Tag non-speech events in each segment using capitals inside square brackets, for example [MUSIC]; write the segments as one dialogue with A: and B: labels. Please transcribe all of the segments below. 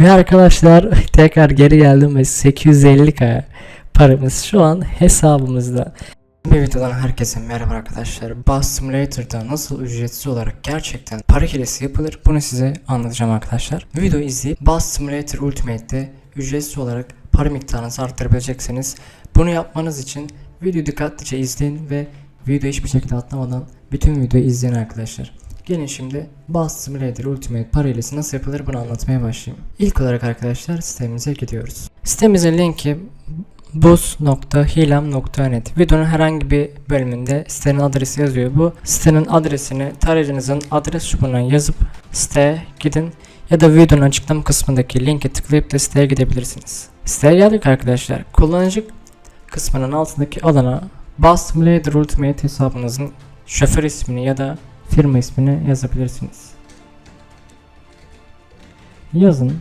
A: Ve arkadaşlar [LAUGHS] tekrar geri geldim ve 850k paramız şu an hesabımızda. Bir videodan herkese merhaba arkadaşlar. Bus Simulator'da nasıl ücretsiz olarak gerçekten para hilesi yapılır bunu size anlatacağım arkadaşlar. Videoyu izleyip Bus Simulator Ultimate'de ücretsiz olarak para miktarınızı arttırabileceksiniz. Bunu yapmanız için videoyu dikkatlice izleyin ve videoyu hiçbir şekilde atlamadan bütün videoyu izleyin arkadaşlar. Gelin şimdi Bus Simulator Ultimate para hilesi nasıl yapılır bunu anlatmaya başlayayım. İlk olarak arkadaşlar sitemize gidiyoruz. Sitemizin linki bus.hilem.net Videonun herhangi bir bölümünde sitenin adresi yazıyor. Bu sitenin adresini tarayıcınızın adres çubuğuna yazıp siteye gidin ya da videonun açıklama kısmındaki linke tıklayıp da siteye gidebilirsiniz. Siteye geldik arkadaşlar. Kullanıcı kısmının altındaki alana Bus Simulator Ultimate hesabınızın şoför ismini ya da firma ismini yazabilirsiniz. Yazın.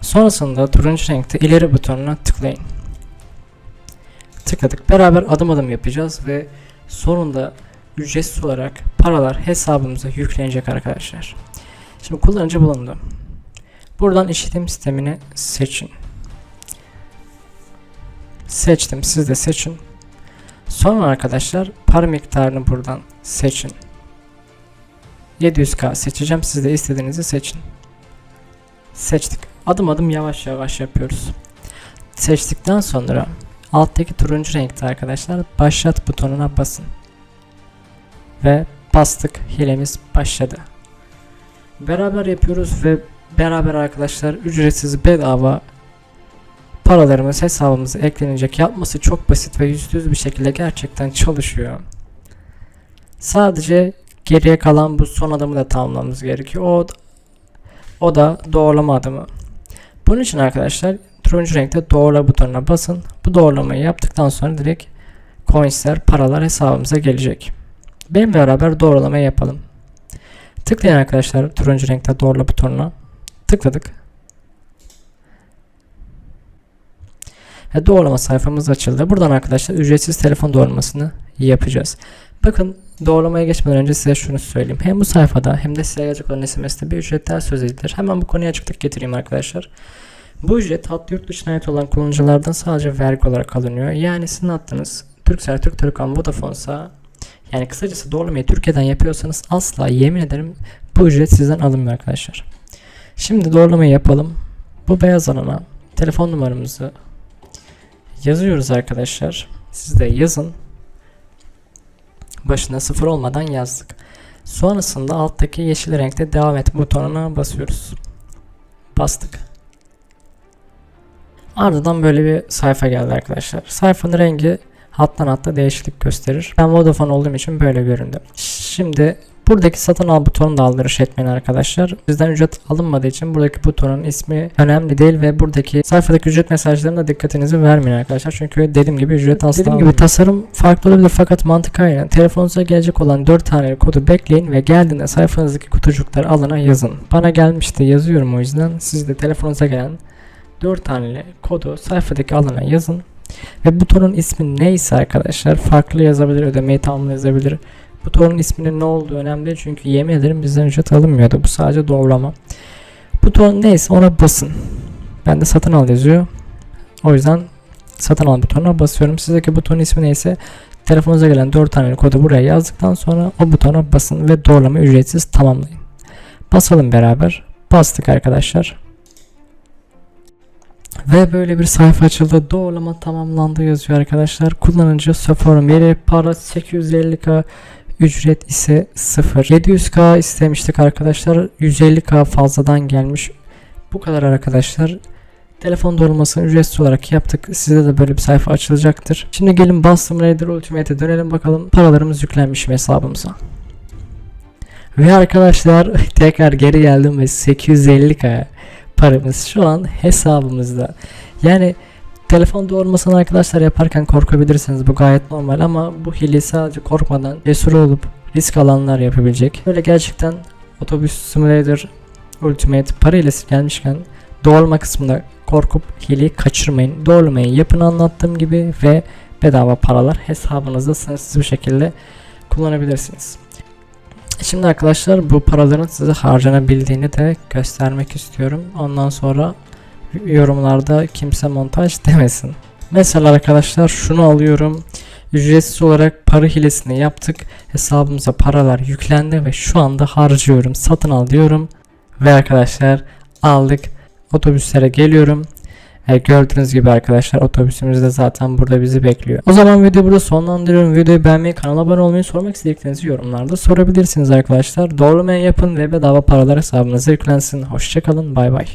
A: Sonrasında turuncu renkte ileri butonuna tıklayın. Tıkladık. Beraber adım adım yapacağız ve sonunda ücretsiz olarak paralar hesabımıza yüklenecek arkadaşlar. Şimdi kullanıcı bulundu. Buradan işletim sistemini seçin. Seçtim. Siz de seçin. Sonra arkadaşlar para miktarını buradan seçin. 700k seçeceğim. Siz de istediğinizi seçin. Seçtik. Adım adım yavaş yavaş yapıyoruz. Seçtikten sonra alttaki turuncu renkte arkadaşlar başlat butonuna basın. Ve bastık. Hilemiz başladı. Beraber yapıyoruz ve beraber arkadaşlar ücretsiz bedava paralarımız hesabımıza eklenecek. Yapması çok basit ve yüzde bir şekilde gerçekten çalışıyor. Sadece geriye kalan bu son adımı da tamamlamamız gerekiyor. O, o da doğrulama adımı. Bunun için arkadaşlar turuncu renkte doğrula butonuna basın. Bu doğrulamayı yaptıktan sonra direkt coinsler, paralar hesabımıza gelecek. Benimle beraber doğrulamayı yapalım. Tıklayın arkadaşlar turuncu renkte doğrula butonuna. Tıkladık. Ve doğrulama sayfamız açıldı. Buradan arkadaşlar ücretsiz telefon doğrulamasını yapacağız. Bakın doğrulamaya geçmeden önce size şunu söyleyeyim. Hem bu sayfada hem de size gelecek olan SMS'te bir ücretler söz edilir. Hemen bu konuya açıklık getireyim arkadaşlar. Bu ücret hat yurt dışına ait olan kullanıcılardan sadece vergi olarak alınıyor. Yani sizin hattınız Turkcell, Türk Telekom, Vodafone'sa yani kısacası doğrulamayı Türkiye'den yapıyorsanız asla yemin ederim bu ücret sizden alınmıyor arkadaşlar. Şimdi doğrulamayı yapalım. Bu beyaz alana telefon numaramızı yazıyoruz arkadaşlar. Siz de yazın. Başına sıfır olmadan yazdık. Sonrasında alttaki yeşil renkte devam et butonuna basıyoruz. Bastık. Ardından böyle bir sayfa geldi arkadaşlar. Sayfanın rengi hattan hatta değişiklik gösterir. Ben Vodafone olduğum için böyle göründü. Şimdi buradaki satın al butonunu da aldırış etmeyin arkadaşlar. Bizden ücret alınmadığı için buradaki butonun ismi önemli değil ve buradaki sayfadaki ücret mesajlarına dikkatinizi vermeyin arkadaşlar. Çünkü dediğim gibi ücret asla Dediğim gibi tasarım farklı olabilir fakat mantık aynı. Telefonunuza gelecek olan 4 tane kodu bekleyin ve geldiğinde sayfanızdaki kutucukları alana yazın. Bana gelmişti yazıyorum o yüzden. Siz de telefonunuza gelen 4 tane kodu sayfadaki alana yazın. Ve butonun ismi neyse arkadaşlar farklı yazabilir, ödemeyi tamamla yazabilir. Butonun isminin ne olduğu önemli çünkü yemin ederim bizden ücret alınmıyordu. Bu sadece doğrulama. Buton neyse ona basın. Ben de satın al yazıyor. O yüzden satın al butonuna basıyorum. Sizdeki butonun ismi neyse telefonunuza gelen 4 tane kodu buraya yazdıktan sonra o butona basın ve doğrulama ücretsiz tamamlayın. Basalım beraber. Bastık arkadaşlar. Ve böyle bir sayfa açıldı. Doğrulama tamamlandı yazıyor arkadaşlar. Kullanıcı Sephora veri para 850k ücret ise 0. 700k istemiştik arkadaşlar. 150k fazladan gelmiş. Bu kadar arkadaşlar. Telefon doğrulmasını ücretsiz olarak yaptık. Size de böyle bir sayfa açılacaktır. Şimdi gelin Boston Raider Ultimate'e dönelim bakalım. Paralarımız yüklenmiş mi hesabımıza. Ve arkadaşlar [LAUGHS] tekrar geri geldim ve 850k paramız şu an hesabımızda. Yani telefon doğurmasını arkadaşlar yaparken korkabilirsiniz. Bu gayet normal ama bu hile sadece korkmadan cesur olup risk alanlar yapabilecek. Böyle gerçekten otobüs simulator ultimate para hilesi gelmişken doğrulama kısmında korkup hileyi kaçırmayın. Doğrulamayı yapın anlattığım gibi ve bedava paralar hesabınızda sınırsız bir şekilde kullanabilirsiniz. Şimdi arkadaşlar bu paraların size harcanabildiğini de göstermek istiyorum. Ondan sonra yorumlarda kimse montaj demesin. Mesela arkadaşlar şunu alıyorum. Ücretsiz olarak para hilesini yaptık. Hesabımıza paralar yüklendi ve şu anda harcıyorum. Satın al diyorum. Ve arkadaşlar aldık. Otobüslere geliyorum. E, gördüğünüz gibi arkadaşlar otobüsümüz de zaten burada bizi bekliyor. O zaman videoyu burada sonlandırıyorum. Videoyu beğenmeyi, kanala abone olmayı, sormak istediklerinizi yorumlarda sorabilirsiniz arkadaşlar. Doğrulamayan yapın ve bedava paralar hesabınıza yüklensin. Hoşçakalın. Bay bay.